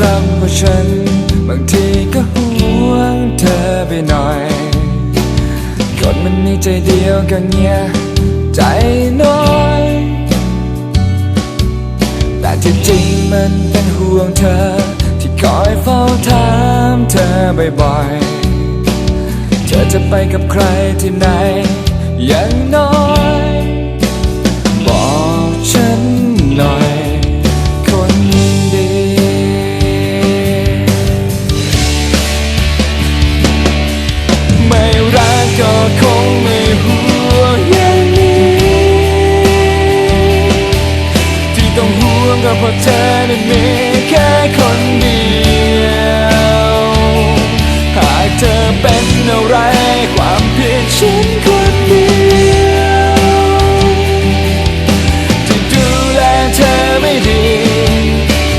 เพราะฉัน บางทีก็ห่วงเธอไปหน่อยคนมันมีใจเดียวกันเนี่ยใจน้อย แต่ที่จริงมันเป็นห่วงเธอ ที่คอยเฝ้าถามเธอบ่อยๆ เธอจะไปกับใครที่ไหนอย่างน้อย ฉันคนเดียวที่ดูแลเธอไม่ดี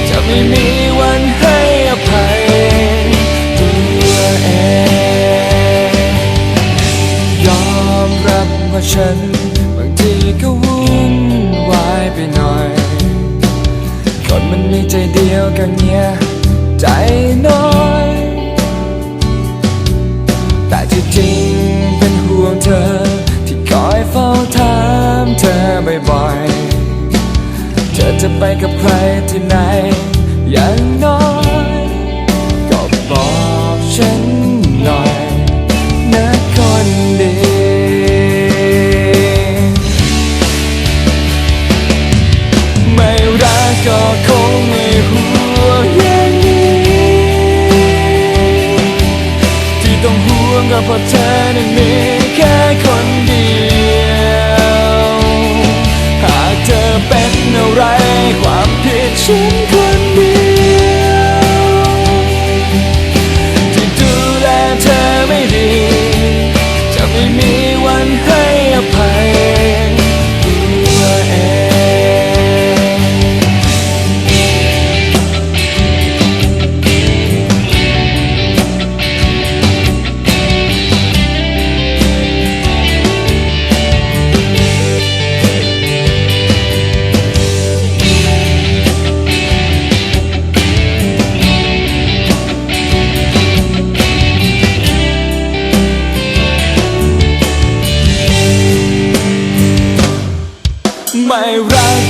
จะไม่มีวันให้อภัยตัวเองยอมรับว่าฉัน บางทีก็วุ่นวายไปหน่อย คนมันมีใจเดียวกันเนี่ย ใจน้อย ไปกับใครที่ไหน อย่างน้อย ก็บอกฉันหน่อยนะคนดีไม่รักก็คงไม่ห่วงอย่างนี้ ที่ต้องห่วงก็เพราะเธอนั้นมีแค่คนเดียว ผิด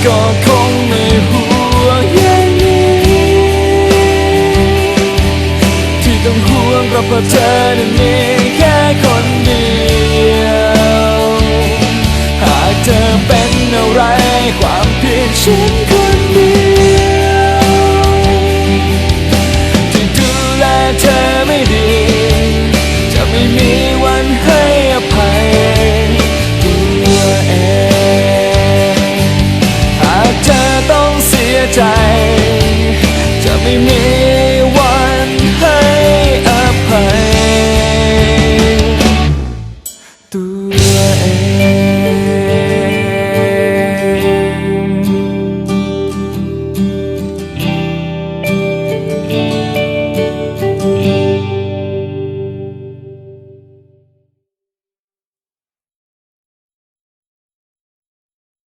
ก็คงไม่ห่วงอย่างนี้ ที่ต้องห่วงก็เพราะเธอนั้นมีแค่คนเดียว หากเธอเป็นอะไรความ ตั